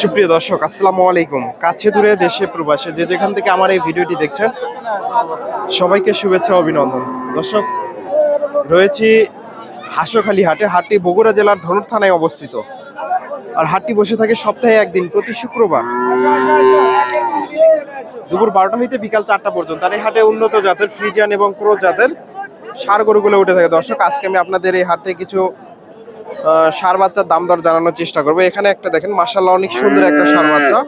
সুপ্রিয় দর্শক, আসসালামু আলাইকুম। কাছে দূরে দেশে প্রবাসে যে যেখান থেকে আমার এই ভিডিওটি দেখছেন, সবাইকে শুভেচ্ছা, অভিনন্দন। দর্শক, রয়েছি হাঁসখালি হাটে, হাটটি বগুড়া জেলার ধনুর থানায় অবস্থিত। আর হাটটি বসে থাকে সপ্তাহে একদিন, প্রতি শুক্রবার। দুপুর বারোটা হইতে বিকাল চারটা পর্যন্ত। আর এই হাটে উন্নত জাতের ফ্রিজিয়ান এবং ক্রোজ জাতের সার গরুগুলো উঠে থাকে। দর্শক, আজকে আমি আপনাদের এই হাট কিছু সার বাচ্চার দাম দর জানানোর চেষ্টা করব। এখানে একটা দেখেন মাসাল্লাহ অনেক সুন্দর একটা সার বাচ্চা।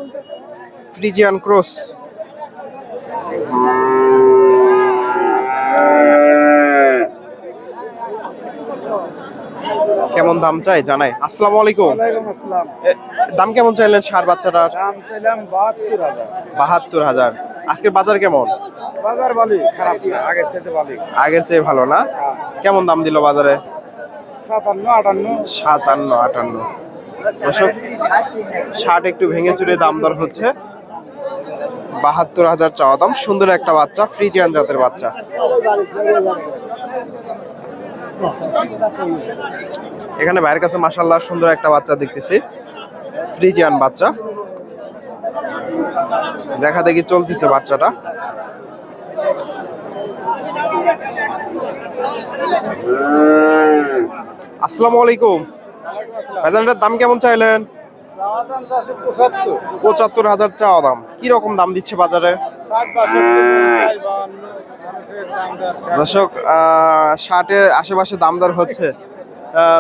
Friesian cross. কেমন দাম চাই? জানাই। আসসালামু আলাইকুম। দাম কেমন চাইলেন ষাঁড় বাচ্চাটার? দাম চাইলাম বাহাত্তর হাজার। বাহাত্তর হাজার। আজকের বাজার কেমন? বাজার বালি খারাপ না আগের সাথে বালি আগের চেয়ে ভালো না? কেমন দাম দিল বাজারে? সাতান্ন আটান্ন। সাতান্ন আটান্ন। দর্শক ষাট একটু ভেঙে চুরে দাম দর হচ্ছে। বাহাত্তর হাজার চাওয়া দাম। সুন্দর একটা বাচ্চা ফ্রিজিয়ান জাতের বাচ্চা। এখানে ভাইয়ের কাছে মাসাল্লাহ সুন্দর একটা বাচ্চা দেখতেছি। ফ্রিজিয়ান বাচ্চা। দেখা দেখি চলতেছে বাচ্চাটা। আসসালামু আলাইকুম। ভাইজানটার দাম কেমন চাইলেন? পঁচাত্তর হাজার চাওয়া দাম। কি রকম দাম দিচ্ছে বাজারে? দর্শক ষাটের আশেপাশে দাম দর হচ্ছে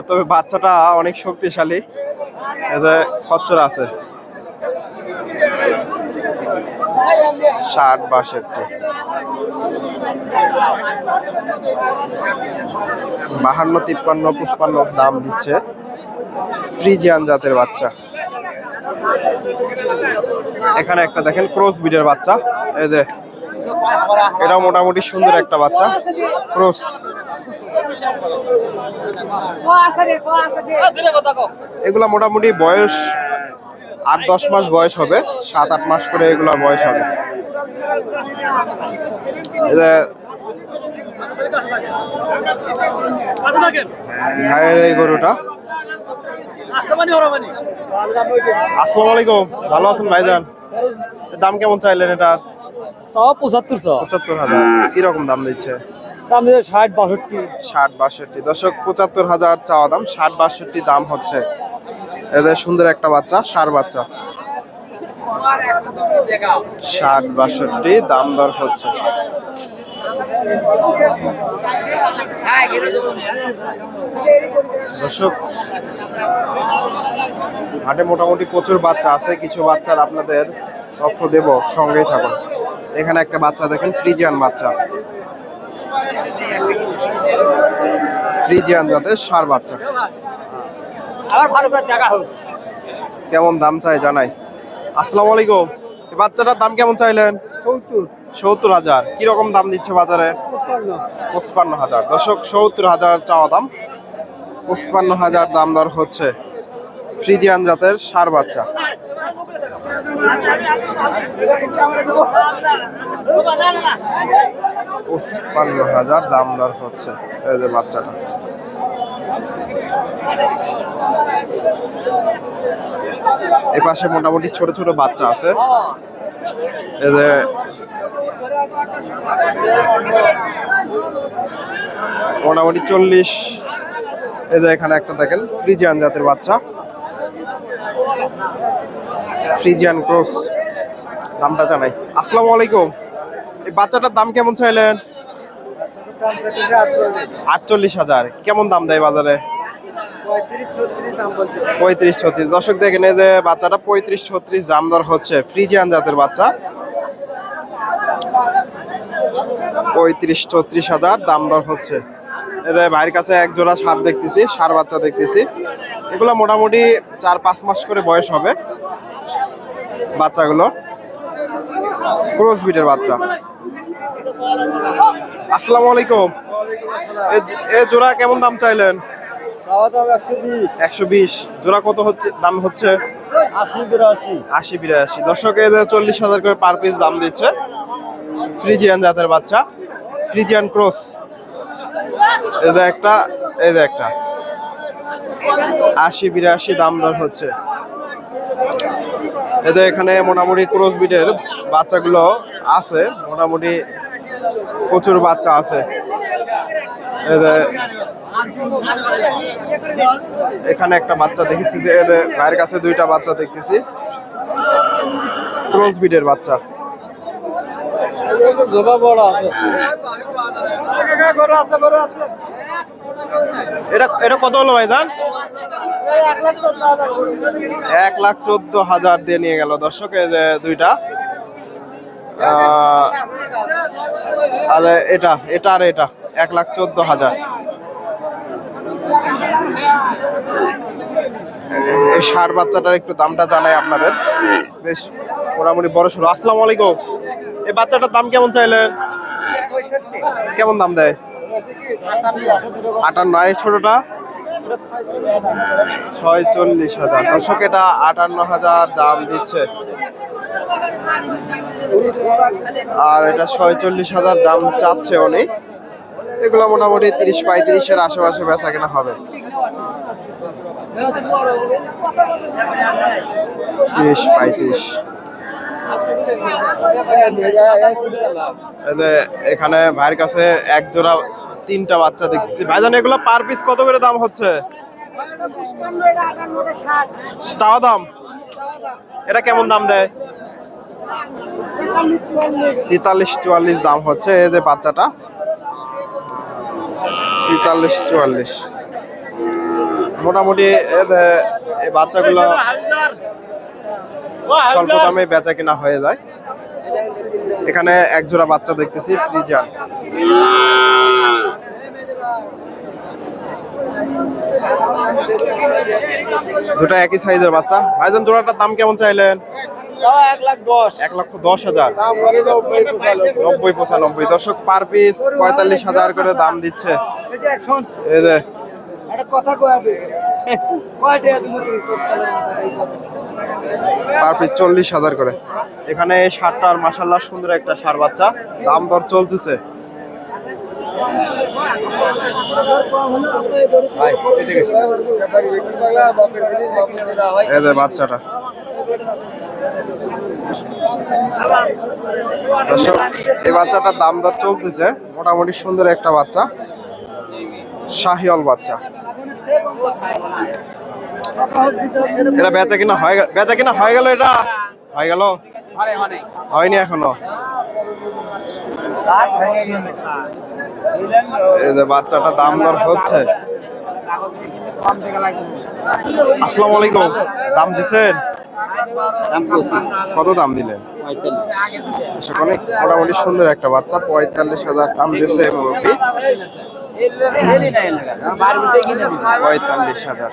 তবে বাচ্চাটা অনেক শক্তিশালী। খচ্চর আছে। ষাট, বাষট্টি। বাহান্ন, তিপ্পান্ন পুষ্পান্ন দাম দিচ্ছে। ফ্রিজিয়ান জাতের বাচ্চা। এখানে একটা দেখেন ক্রস বিডের বাচ্চা। এই যে এটা মোটামুটি সুন্দর একটা বাচ্চা। ক্রস। এগুলা মোটামুটি বয়স আট, দশ মাস বয়স হবে। সাত, আট মাস করে এগুলা বয়স হবে। ভাইয়ের এই গরুটা। আসসালামু আলাইকুম। ভালো আছেন ভাইজান? দাম কেমন চাইলেন এটার? সব পঁচাত্তর সব। পঁচাত্তর হাজার। কীরকম দাম দিচ্ছে? দাম দিচ্ছে ষাট বাষট্টি। ষাট বাষট্টি। দশক পঁচাত্তর হাজার চাওয়া দাম ষাট বাষট্টি দাম হচ্ছে। এদের সুন্দর একটা বাচ্চা সার বাচ্চা। ষাট বাষট্টি দাম দর হচ্ছে। দর্শক হাটে মোটামুটি প্রচুর বাচ্চা আছে কিছু বাচ্চার আপনাদের তথ্য দেব সঙ্গেই থাকুন। এখানে একটা বাচ্চা দেখেন ফ্রিজিয়ান বাচ্চা। ফ্রিজিয়ান জাতের সার বাচ্চা। কেমন দাম চাই জানাই। আসসালামু আলাইকুম। এই বাচ্চাটার দাম কেমন চাইলেন? সত্তর। হাজার। কীরকম দাম দিচ্ছে বাজারে? পঁচপান্ন। হাজার। দশক সত্তর হাজার চাওয়া দাম। পঁচপান্ন হাজার দাম দর হচ্ছে। ফ্রিজিয়ান জাতের সার বাচ্চা। পঁচপান্ন হাজার দাম দর হচ্ছে। এই যে বাচ্চাটা। এ পাশে মোটামুটি ছোট ছোট বাচ্চা আছে। এই যে মোটামুটি চল্লিশ। এই যে এখানে একটা দেখেন, ফ্রিজিয়ান জাতের বাচ্চা। ফ্রিজিয়ান ক্রস দামটা জানাই। আসসালামু আলাইকুম। এই বাচ্চাটার দাম কেমন চাইলেন? আটচল্লিশ হাজার। কেমন দাম দেয় বাজারে? পঁয়ত্রিশ ছত্রিশ দর্শক, দেখেন যে বাচ্চাটা পঁয়ত্রিশ ছত্রিশ দাম দর হচ্ছে ফ্রিজিয়ান জাতের বাচ্চা। পঁয়ত্রিশ ছত্রিশ হাজার দাম দর হচ্ছে। যে ভাইয়ের কাছে এক জোড়া সার দেখতেছি, সার বাচ্চা দেখতেছি। এগুলো মোটামুটি চার পাঁচ মাস করে বয়স হবে। বাচ্চাগুলো। ক্রস বিটের বাচ্চা। আসসালামু আলাইকুম। এ- জোড়া কেমন দাম চাইলেন? একশো বিশ। জোড়া কত হচ্ছে দাম হচ্ছে? আশি বিরাশি। দর্শক এদের চল্লিশ হাজার করে পার পিস দাম দিচ্ছে। ফ্রিজিয়ান জাতের বাচ্চা। ফ্রিজিয়ান ক্রস যে একটা এই যে একটা। আশি বিরাশি দাম দর হচ্ছে। এদের এখানে মোটামুটি ক্রস বিটের বাচ্চাগুলো আছে, মোটামুটি প্রচুর বাচ্চা আছে। এখানে একটা বাচ্চা দেখেছি যে এদের ভাইয়ের কাছে দুইটা বাচ্চা দেখতেছি। ক্রস বিটের বাচ্চা। এটা এটা কত হলো ভাইজান এক লাখ চোদ্দ হাজার। দিয়ে নিয়ে গেল দর্শক দুইটা। এটা এটা আর এটা, এক লাখ চোদ্দ হাজার। এই ষাট বাচ্চাটার একটু দামটা জানাই আপনাদের। বেশ, মোটামুটি বড় সড়ো। আসসালামু আলাইকুম। এই বাচ্চাটার দাম কেমন চাইলেন কেমন দাম দেয়? আটান্ন ছোটটা? ছয় চল্লিশ হাজার। দর্শক, এটা আটান্ন হাজার দাম দিচ্ছে। আর এটা ছয় চল্লিশ হাজার দাম চাচ্ছে উনি। এগুলো মোটামুটি তিরিশ পঁয়ত্রিশের আশেপাশে বেচা কেনা হবে। তিরিশ পঁয়ত্রিশ। এখানে ভাইয়ের কাছে এক জোড়া তিনটা বাচ্চা দেখতেছি। ভাইজান এগুলো পার পিস কত করে দাম হচ্ছে? চাওয়া দাম? এটা কেমন দাম দেয়? তেতাল্লিশ চুয়াল্লিশ দাম হচ্ছে এই যে বাচ্চাটা। তেতাল্লিশ চুয়াল্লিশ। মোটামুটি বাচ্চাগুলো স্বল্প দামে বেচা কিনা হয়ে যায়। এখানে এক জোড়া বাচ্চা দেখতেছি ফ্রিজার দুটো একই সাইজের বাচ্চা। ভাইজান, জোড়াটার দাম কেমন চাইলেন? এক লক্ষ দশ হাজার। নব্বই পঁচানব্বই। পার পিস পঁয়তাল্লিশ হাজার করে দাম দিচ্ছে? পার পিস চল্লিশ হাজার করে। এখানে ষাটটার মাসাল্লাহ সুন্দর একটা সার বাচ্চা। দাম দর চলতেছে। বাচ্চাটা। এই বাচ্চাটার দাম দর চলতেছে। মোটামুটি সুন্দর একটা বাচ্চা। শাহিওল বাচ্চা। এটা বেচা কিনা হয়ে বেচা কিনা হয়ে গেল এটা? হয়ে গেল? হয়নি এখনও। এই যে বাচ্চাটা দাম দর হচ্ছে। আসসালামু আলাইকুম। দাম দিছেন? কত দাম দিলেন? সেখানে মোটামুটি সুন্দর একটা বাচ্চা পঁয়তাল্লিশ হাজার দাম দিচ্ছে মুরব্বী। পঁয়তাল্লিশ হাজার।